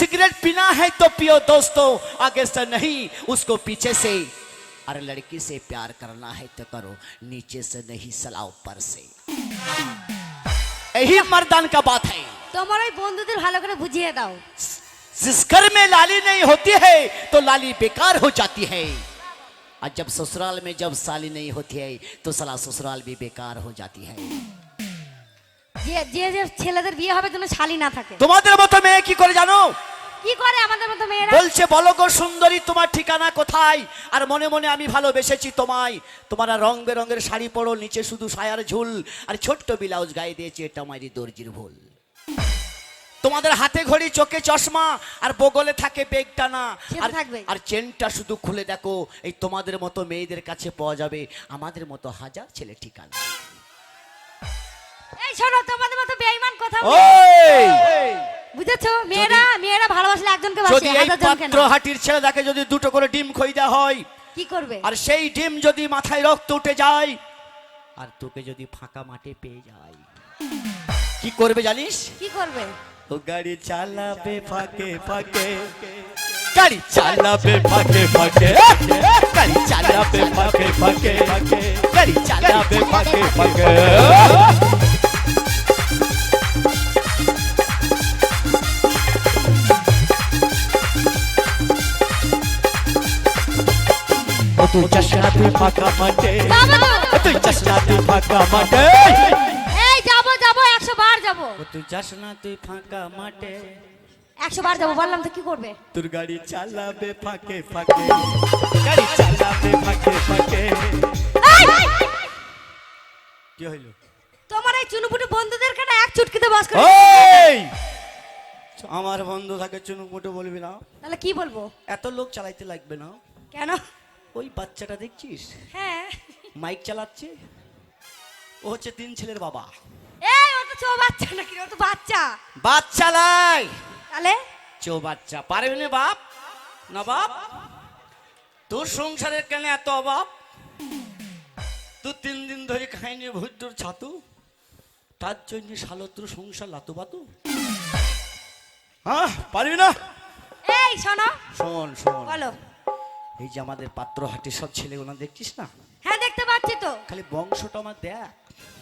Cigarette पीना है तो पियो दोस्तों आगे से नहीं उसको पीछे से अरे लड़की से प्यार करना है तो करो नीचे से नहीं सलाह ऊपर से यही मर्दान का बात है তোমার ওই বন্ধুদের ভালো করে বুঝিয়ে দাও जिस घर में लाली नहीं होती है तो लाली बेकार हो जाती है और जब ससुराल में जब साली नहीं होती है तो सला ससुराल भी बेकार हो जाती है যে যে যে ছেলেদের বিয়ে হবে যেন শালি না থাকে। তোমাদের মতো মেয়ে কি করে জানো? কি করে আমাদের মতো মেয়েরা? বলছে বলো গো সুন্দরী তোমার ঠিকানা কোথায়? আর মনে মনে আমি ভালোবেসেছি তোমায়। তোমার রং বেরঙের শাড়ি পরো নিচে শুধু সায়ার ঝুল। আর ছোট্ট ব্লাউজ গায়ে দিয়েছে এটা আমারই দর্জির ভুল। তোমাদের হাতে ঘড়ি চোখে চশমা আর বগলে থাকে বেগ টানা। আর থাকবে। আর চেনটা শুধু খুলে দেখো এই তোমাদের মতো মেয়েদের কাছে পাওয়া যাবে। আমাদের মতো হাজার ছেলে ঠিকানা। এই শোনো তোমাদের মতো বেঈমান কথা ওই! বুঝেছ? মেয়েরা মেয়েরা ভালোবাসলে একজনকে বাসে যদি এই পাত্র হাটির ছেলেটাকে যদি দুটো করে ডিম খই দেওয়া হয় কি করবে? আর সেই ডিম যদি মাথায় রক্ত উঠে যায় আর তোকে যদি ফাঁকা মাঠে পেয়ে যায়। কি করবে জানিস? কি করবে? ও গাড়ি চালাবে ফাঁকে ফাঁকে। গাড়ি চালাবে ফাঁকে ফাঁকে। গাড়ি চালাবে ফাঁকে ফাঁকে। গাড়ি চালাবে ফাঁকে ফাঁকে। ফাঁকা মাঠে। এই যাব যাব একশো বার যাব। তুই যাস না তুই ফাঁকা মাঠে। একশো বার যাব বললাম তো কি করবে? তোর গাড়ি চালাবে ফাঁকে ফাঁকে। গাড়ি চালাবে ফাঁকে ফাঁকে। এই! কি হইল? তোমার এই চুনুপুটু বন্ধুদের কেন এক চুটকিতে বাস করে আমার বন্ধু থাকে চুনুক মুটো বলবি না? তাহলে কি বলব? এত লোক চালাইতে লাগবে না? কেন? ওই বাচ্চাটা দেখছিস? হ্যাঁ। মাইক চালাচ্ছে? ও হচ্ছে তিন ছেলের বাবা। এই ও তো চো বাচ্চা নাকি? ও তো বাচ্চা। বাচ্চা লাই তাহলে? চো বাচ্চা। পারবি না বাপ? না বাপ? তোর সংসারের কেন এত অভাব? তুই তিন দিন ধরে খাইনি ছাতু। তার জন্য শালো তোর সংসার লাতু বাতু হ্যাঁ পারবি না? এই শোনো। শোন শোন। বলো। এই যে আমাদের পাত্র পাত্রহাটির সব ছেলেগুলো দেখছিস না? হ্যাঁ দেখতে পাচ্ছি তো। খালি বংশটা আমার দেখ।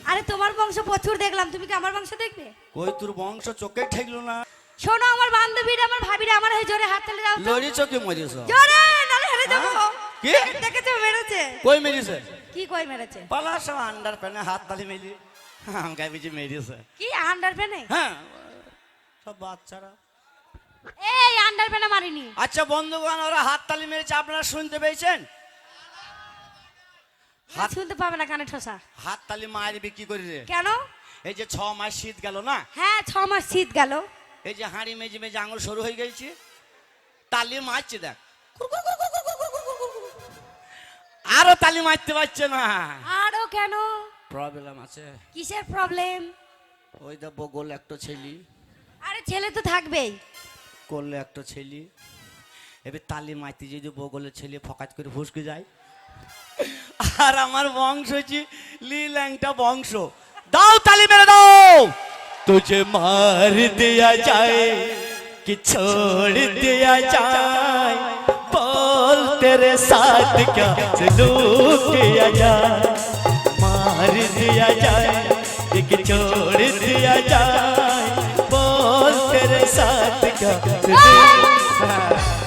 আরে তোমার বংশ প্রচুর দেখলাম তুমি কি আমার বংশ দেখবে? কই তোর বংশ? চোখে ঠেকলো না। শোনো আমার বান্ধবীরা আমার ভাবিরা আমার হয়ে জোরে হাত তালে দাও লড়ি চোখে মরিস। জোরে নালে হেরে যাব। কি? দেখেছ মেরেছে। কই মেরিছে? কি কই মেরেছে? পালা সব আন্ডার প্যানে হাত তালি মেলি। আমাকে বুঝি মেরিছে। কি আন্ডার প্যানে হ্যাঁ সব বাচ্চারা। এই আন্ডার প্যানে মারিনি। আচ্ছা বন্ধুগণ ওরা হাত তালি মেরেছে আপনারা শুনতে পেয়েছেন? হাত- শুনতে পাবে না কানে ঠোসা। হাত তালি মারবি কি করি রে? কেন? এই যে ছ মাস শীত গেল না? হ্যাঁ ছ মাস শীত গেল। এই যে হাঁড়ি মেজে মেজে আঙুল সরু হয়ে গেছে। তালি মারছে দেখ। আরও তালি মারতে পারছে না। আরও কেন? প্রবলেম আছে। কিসের প্রবলেম ওই দা বগল একটা ছেলি। আরে ছেলে তো থাকবেই। করলে একটা ছেলি। এবার তালি মাইতে যদি বগলের ছেলে ফকাত করে ফুসকে যায়। আর আমার বংশ হচ্ছে লীল্যাংটা বংশ দাও তালি মেরে দাও তুঝে মার দিয়া যায় कि छोड़ दिया जाए बोल तेरे साथ क्या सलूक किया जाए मार दिया जाए कि छोड़ दिया जाए बोल तेरे साथ क्या सलूक খালি ধুমকি দিয়ে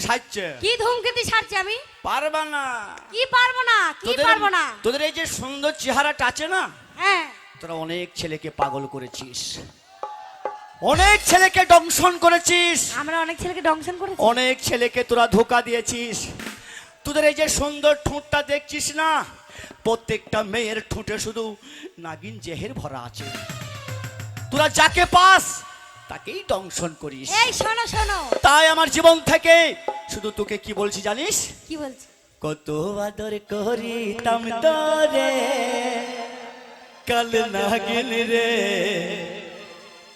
সাজছে? কি ধুমকেতি ছাড়ছি আমি? পারবা না। কি পারব না? কি তোদের- পারব না? তোদের এই যে সুন্দর চেহারাটা আছে না? হ্যাঁ। তোরা অনেক ছেলেকে পাগল করেছিস। অনেক ছেলেকে দংশন করেছিস। আমরা অনেক ছেলেকে দংশন করেছি। অনেক ছেলেকে তোরা ধোকা দিয়েছিস। তোদের এই যে সুন্দর ঠোঁটটা দেখছিস না? প্রত্যেকটা মেয়ের ঠোঁটে শুধু নাগিন জেহের ভরা আছে। তোরা যাকে পাস তাকেই দংশন করিস। এই শোনো শোনো। তাই আমার জীবন থেকে। শুধু তোকে কি বলছি জানিস? কি বলছি? কত আদর করিতাম তোরে কাল না গেল রে।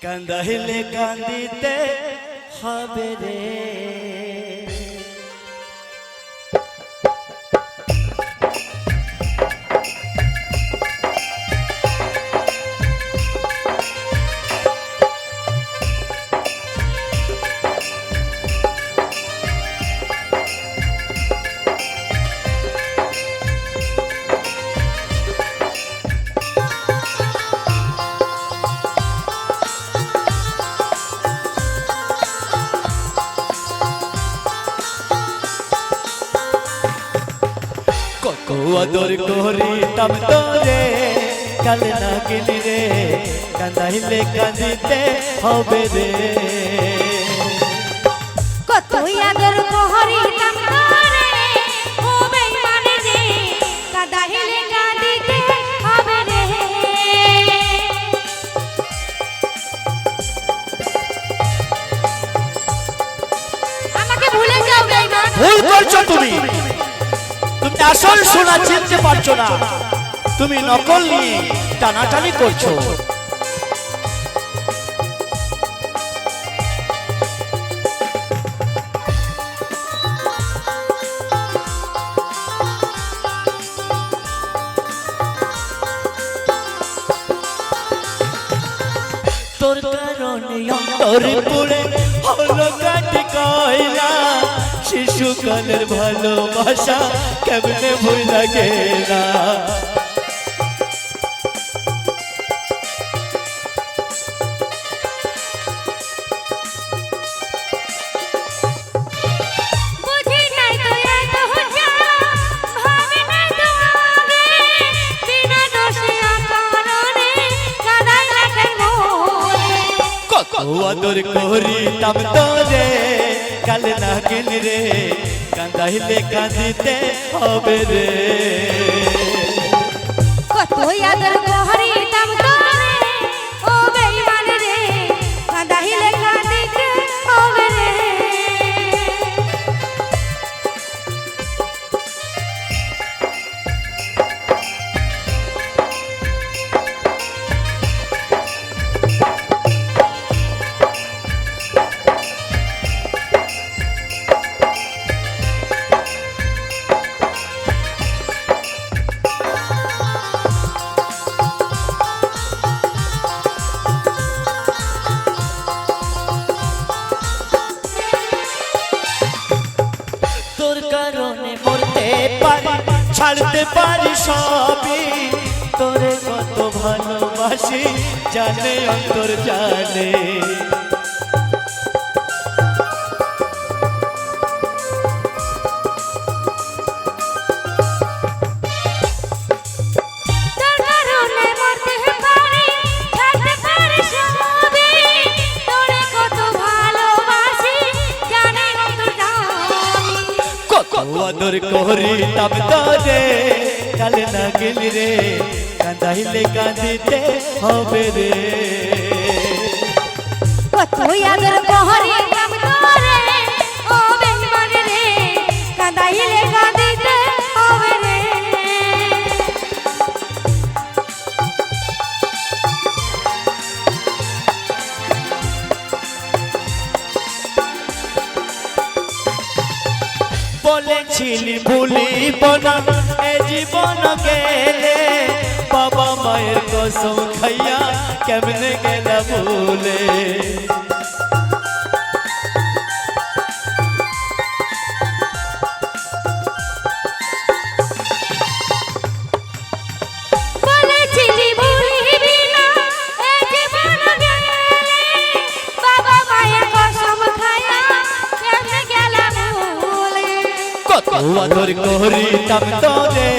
কান্দাইলে কান্দিতে হবে রে। আদর করিতাম তোরে কাল না গেলি রে কান্দাইলে কাঁদিতে হবে রে। কতই আদর করিতাম তোরে ও বেঈমান রে কাদাইলে কাঁদিতে হবে রে। আমাকে ভুলে যাও বেঈমান ভুল করছ তুমি। আসল সোনা চিনতে পারছ না। তুমি নকল নিয়ে টানাটানি করছ। তোর কারণে অন্তর পুড়ে হলো কাটি কয়লা শিশুকালের ভালোবাসা কেমনে ভুল কত আদর করিতাম তোরে। কাল না গেল রে কান্দাইলে কাঁদিতে হবে রে। কত আদর করিতাম আদর করিতাম তোরে কালে না গেলি রে কাঁদাইলে কাঁদিতে হবে রে তুই আদর করিতাম ভুলিব না এ জীবন গেলে বাবা মায়ের কসম খাইয়া কেমনে গেলা ভুলে? করিতাম তোরে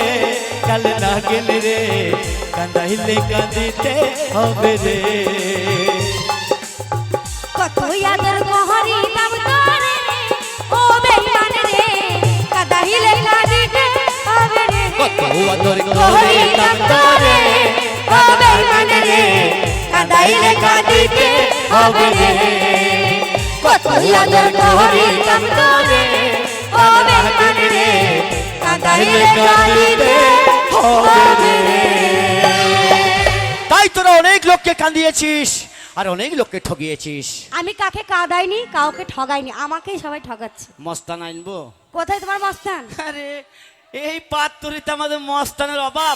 কাল না গেলে রে কান্দাইলে কাঁদিতে হবে রে কতই আদর করিতাম তোরে ও বেঈমান রে কাদাইলে কাঁদিতে হবে রে কত আদর করিতাম তোরে ও বেঈমান রে কাদাইলে কাঁদিতে হবে রে কতই আদর করিতাম তোরে ও বেঈমান রে কাদাইলে কাঁদিতে হবে তাই তোরা অনেক লোককে কাঁদিয়েছিস আর অনেক লোককে ঠকিয়েছিস আমি কাকে কাদাইনি কাউকে ঠগাইনি আমাকেই সবাই ঠগাচ্ছে। মস্তান আনব। কোথায় তোমার মস্তান? আরে এই পাত্তরিতে আমাদের মস্তানের অভাব।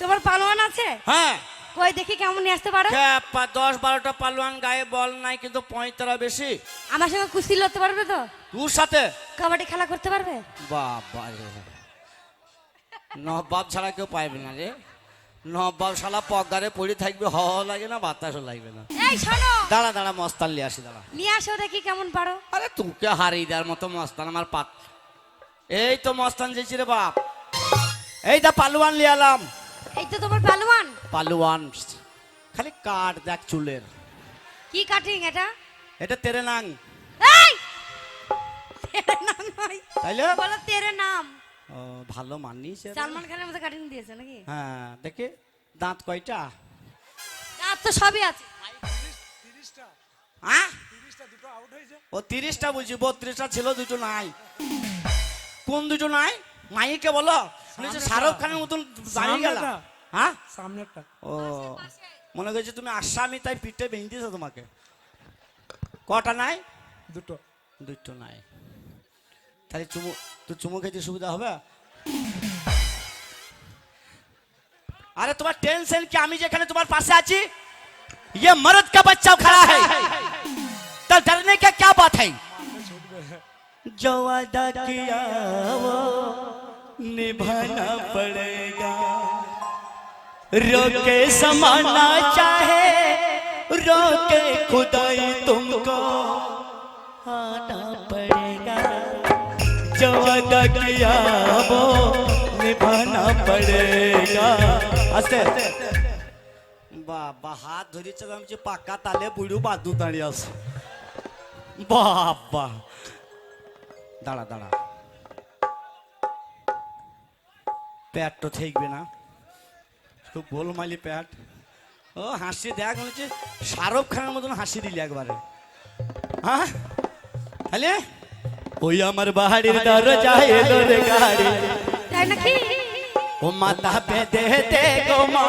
তোমার পালোয়ান আছে? হ্যাঁ। কই দেখি কেমন নিয়ে আসতে পারো। হ্যাঁ, দশ বারোটা পালোয়ান গায়ে বল নাই কিন্তু পঁয়তারা বেশি। আমার সঙ্গে কুস্তি লড়তে পারবে তো? তোর সাথে? কাবাডি খেলা করতে পারবে? বাবা রে নবাব ছাড়া কেউ পাইবে না রে। নবাব শালা পগারে পড়ে থাকবে হ লাগে না বাতাসও লাগবে না। এই শোনো। দাঁড়া দাঁড়া মস্তান নিয়ে আসি দাঁড়া। নিয়ে আসো দেখি কেমন পারো। আরে তোকে হারিয়ে দেওয়ার মতো মস্তান আমার পাত এই তো মস্তান যেছি রে বাপ। এই দা পালুয়ান নিয়ে এলাম। এই তো তোমার পালুয়ান। পালুয়ান। খালি কাঠ দেখ চুলের। কি কাটিং এটা? এটা তেরে নাং এই! তেরে নাম নয়। তাইলে? বলো তেরে নাম ও, ভালো মানিস সালমান খানের মতো কাটিং দিয়েছে নাকি? হ্যাঁ দেখে দাঁত কয়টা? দাঁত তো সবই আছে। হ্যাঁ ও তিরিশটা বলছি বত্রিশটা ছিল দুটো নাই। কোন দুটো নাই? মাইকে বলো। শাহরুখ খানের মতন দাঁড়িয়ে গেল। হ্যাঁ সামনেরটা। ও মনে করছে তুমি আসামি তাই পিঠে ভেঙে দিয়েছ তোমাকে। কটা নাই? দুটো। দুটো নাই। তাহলে চুমু তো চুমু খেতে সুবিধা হবে अरे तुम्हारा टेंशन क्या আমি যেখানে তোমার পাশে আছি ये मर्द का बच्चा खड़ा है तो डरने का क्या बात है जो वादा किया वो निभाना पड़ेगा रोके समाना चाहे रोके खुदाई तुमको आना पड़ेगा जो अदा किया वो निभाना पड़ेगा। असे। বাবা হাত ধরেছে আমি পাকা তালে বুড়ো বাদু দাঁড়িয়ে আছে বাবা দাঁড়া দাঁড়া প্যাট তো ঠেকবে না খুব গোলমালি প্যাট ও হাসি দেখ মনে হচ্ছে শাহরুখ খানের মতন হাসি দিলি একবারে হ্যাঁ তাহলে ওই আমার বাড়ির দরজায় এলো রে গাড়ি। তাই নাকি? ও মাথা পেতে দে গো মা।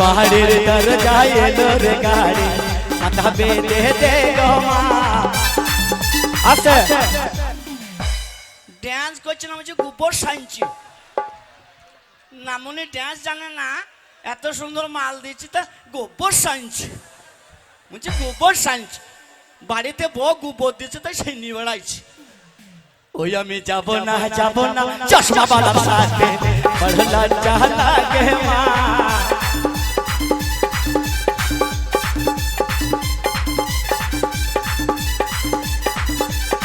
পাহাড়ের দরজায় এলো রে গাড়ি। মাথা বেঁধে দে গো মা। আচ্ছা ড্যান্স করছে না বলছে গোবর সাইনছি। নামনি ড্যান্স জানে না এত সুন্দর মাল দিচ্ছি তা গোবর সাইনছি। বলছে গোবর সাইনছি। বাড়িতে বউ গোবর দিচ্ছে তাই সেই নিয়ে বেড়াইছি। ওই আমি যাব না যাব না চশমা বালার সাথে। পড়লা চাহলা গে মা।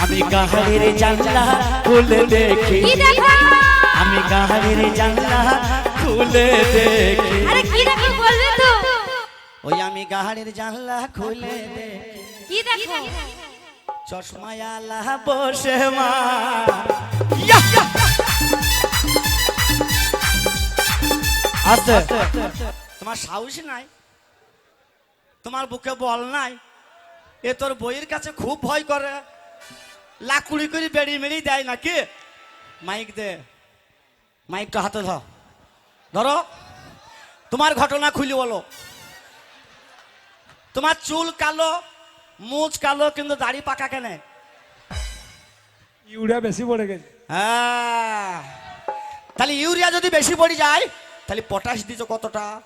আমি গাহারের জানলা খুলে দেখি। কি দেখো? আমি গাহারের জানলা খুলে দেখি। আরে কি দেখো বলবে তো? ওই আমি গাহারের জানলা খুলে দেখি। কি দেখো? চশমায়ালা বসে মা। ইয়া! আস্তে। তোমার সাহস নাই? তোমার বুকে বল নাই? এ তোর বইয়ের কাছে খুব ভয় করে। লাকুড়ি করে বেড়ি মেড়ি দেয় নাকি? মাইক দে। মাইকটা হাতে ধর। ধরো। তোমার ঘটনা খুলি বলো। তোমার চুল কালো মুচ কালো কিন্তু দাড়ি পাকা কেন? ইউরিয়া বেশি পড়ে গেছে। হ্যাঁ। তাহলে ইউরিয়া যদি বেশি পড়ে যায় তাহলে পটাশ দিছ কতটা?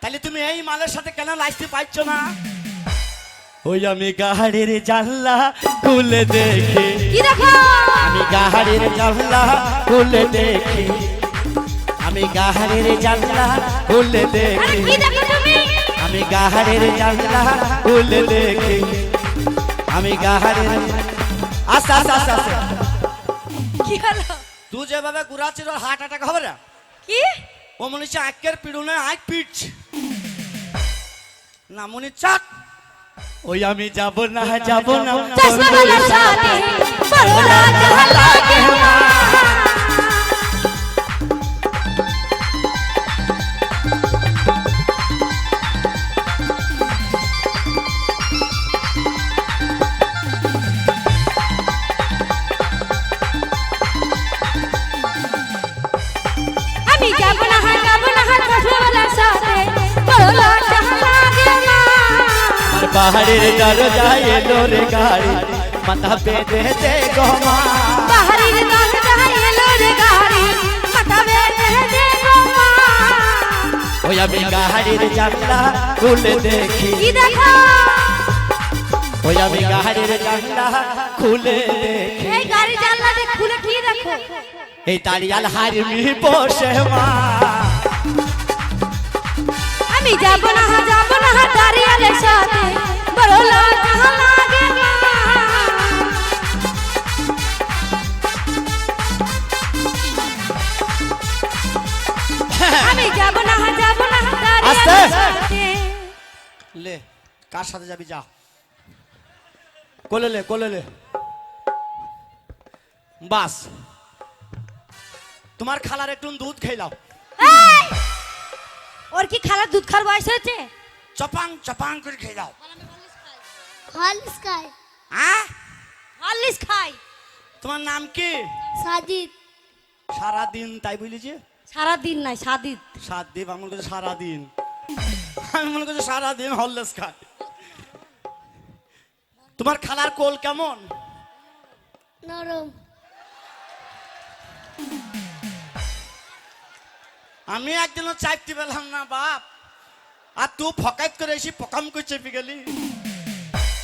তাহলে তুমি এই মালের সাথে কেন লাইসতে পাইছ না? ওই আমি গাহাড়ির জানলা খুলে দেখি। কি দেখো? আমি গাহাড়ির জানলা খুলে দেখি। আমি গাহাড়ির জানলা খুলে দেখি। আমি গাহাড়ের জানলা খুলে দেখি। আমি গাহাড়ের আস্তে আস্তে আস্তে আস্তে। কি হলো? তুই যেভাবে ঘুরাচ্ছিস তোর হার্ট অ্যাটাক হবে না? কি? ও মনে হচ্ছে আঁকের পিড়ুনে আঁক পিট না মনে চাক ওই আমি যাব না যাব না চশমা শাদি বড় রাজ লাগে না পাহাড়ের দরজায় এলো রে গাড়ি মাথা বেঁধে দে গমা বাহারির দল এলো রে গাড়ি মাথা বেঁধে দে গো মা। ওই আমি গাড়ির জানলা খুলে দেখি। কি দেখো? ওই আমি গাড়ির জানলা খুলে দেখি। এই গাড়ি জানলা দিয়ে খুলে কি দেখো? এই তারিয়াল হারমি বসে মা। আমি যাব না যাব না দাঁড়িয়ে সাথে। লে কার সাথে যাবি যা। কোলে লে কোলে লে। বাস। তোমার খালার একটু দুধ খেলাও! ওর কি খালার দুধ খাওয়ার বয়স হয়েছে? চপাং চপাং করে খেলাও হলস খায় হ্যাঁ? হরলিক্স খাই তোমার নাম কি? সাজিদ। সারা দিন তাই বুঝেছি সারা দিন নাই সাদিত সাত দিন আমি মনে করছি সারা দিন আমি মনে করছি সারা দিন হললেস খায় তোমার খালার কোল কেমন? নরম। আমি একদিনও চাইতে পেলাম না বাপ। আর তুই ফকাইত করে এসে পকাম করছে গেলি।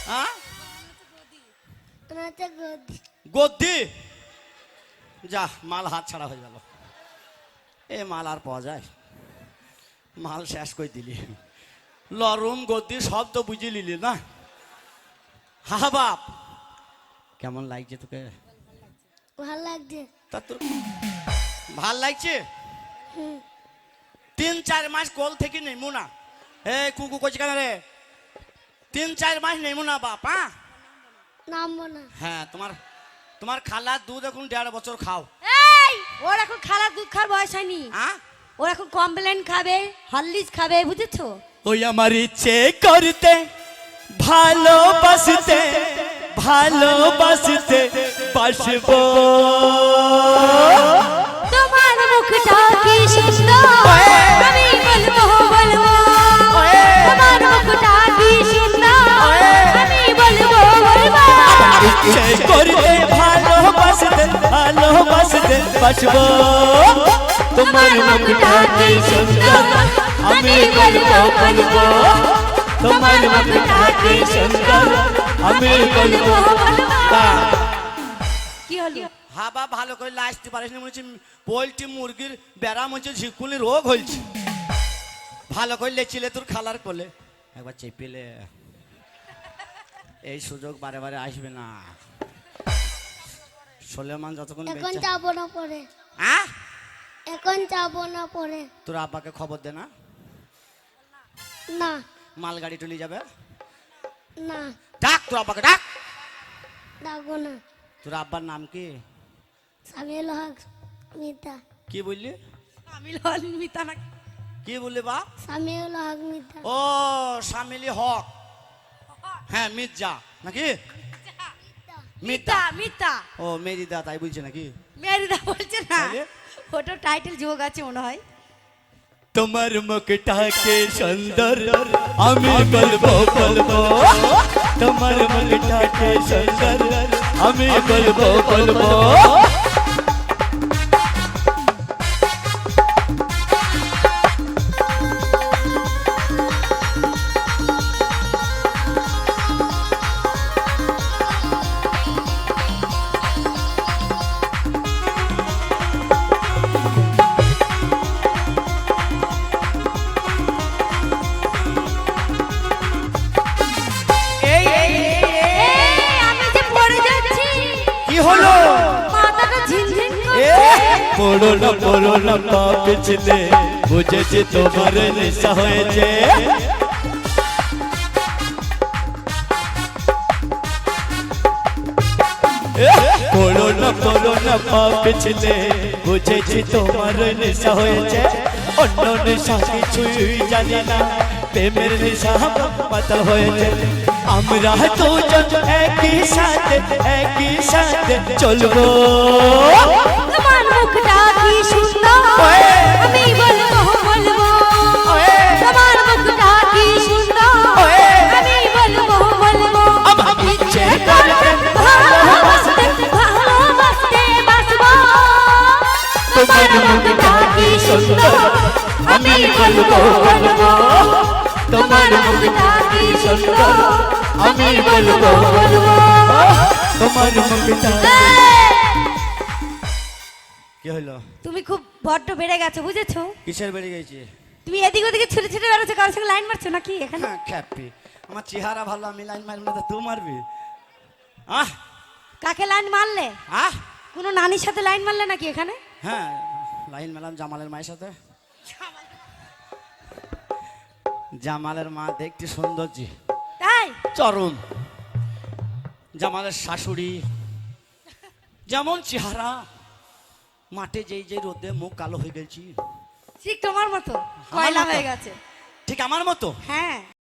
হ্যাঁ? গদ্দি যা মাল হাত ছাড়া হয়ে গেল। এ মাল আর পাওয়া যায়। মাল শেষ করে দিলি। লরুম গদ্দি সব তো বুঝে নিলি না? হা বাপ। কেমন লাগছে তোকে? ভালো লাগছে। তা তোর ভালো লাগছে? তিন চার মাস কোল থেকে নেমু না। হে কুকু করছি কেন রে? তিন চার মাস নেমু না বাপ হ্যাঁ নামবো না। হ্যাঁ তোমার তোমার খালার দুধ এখন দেড় বছর খাও। এই ওর এখন খালার দুধ খাওয়ার বয়স হয়নি। হ্যাঁ ওর এখন কমপ্লেন খাবে হরলিক্স খাবে বুঝেছ? ওই আমার ইচ্ছে করতে ভালোবাসতে ভালোবাসতে বাসবো। তোমার মুখটা কি সুন্দর? বলব ইচ্ছে করতে ভালোবাসতে ভালোবাসতে বাসবো। তোমার মুখটা কি সুন্দর আমি বলব তোমার মুখটা কি সুন্দর আমি কি হলো? হাবা ভালো করে লাসতে পারিস না হচ্ছে পোলট্রি মুরগির ব্যারাম হচ্ছে ঝিকুলি রোগ হয়েছে। ভালো করে লেছিলে তোর খালার কোলে। একবার চেপিলে এই সুযোগ বারে বারে আসবে না। সোলেমান যতক্ষণ এখন যাব না পরে। আহ এখন যাব না পরে। তোর আব্বাকে খবর দে না? না। মালগাড়ি টুলি যাবে? না। ডাক তোর আব্বাকে ডাক! ডাকবো না। তোর আব্বার নাম কি? সামিল হক মিতা। কি বললি? আমি লল মিতা না কি বললি বা? সামিউল হক মিতা। ও শামিলি হক। হ্যাঁ মির্জা। নাকি? মিতা। মিতা ও মেরিদা তাই বলছে নাকি? মেরিদা বলছে না? ওটা টাইটেল যোগ আছে মনে হয়। তোমার মুখটাকে সুন্দর আমি বলব বলব। তোমার মুখটাকে সুন্দর আমি বলব বলব। না পড়ো না পা পিছলে বুঝেছি তোমার নেশা হয়েছে। পড়ো না পড়ো না পা পিছলে বুঝেছি তোমার নেশা হয়েছে। অন্য নেশা কিছুই জানি না, প্রেমের নেশা মাতাল হয়েছে। আমরা দুজন একই সাথে একই সাথে চলবো। মুখটা কি সুন্দর ওয়ে। আমি বলব বলব ওয়ে। তোমার মুখটা কি সুন্দর ওয়ে। আমি বলব বলব আমার ইচ্ছে করতে ভালোবাসতে ভালোবাসতে বাসবো তোমার মুখটা কি সুন্দর আমি বলব বলব তোমার মুখটা কি সুন্দর আমি বলব বলব তোমার মুখটা এই! কি হলো? তুমি খুব বড্ড বেড়ে গেছো বুঝেছ? কিসের বেড়ে গেছে? তুমি এদিক ওদিকে ছুটে ছুটে বেড়াচ্ছো কারোর সঙ্গে লাইন মারছো নাকি এখানে? হ্যাঁ খ্যাপি। আমার চেহারা ভালো আমি লাইন মারবি না তো তুই মারবি? আহ! কাকে লাইন মারলে? আহ! কোনো নানির সাথে লাইন মারলে নাকি এখানে? হ্যাঁ লাইন মেলাম জামালের মায়ের সাথে। জামালের মা দেখতে সৌন্দর্য তাই? চরম জামালের শাশুড়ি। যেমন চেহারা। মাঠে যেই যে রোদে মুখ কালো হয়ে গেছি। ঠিক তোমার মতো কয়লা মতো? হয়ে গেছে। ঠিক আমার মতো? হ্যাঁ।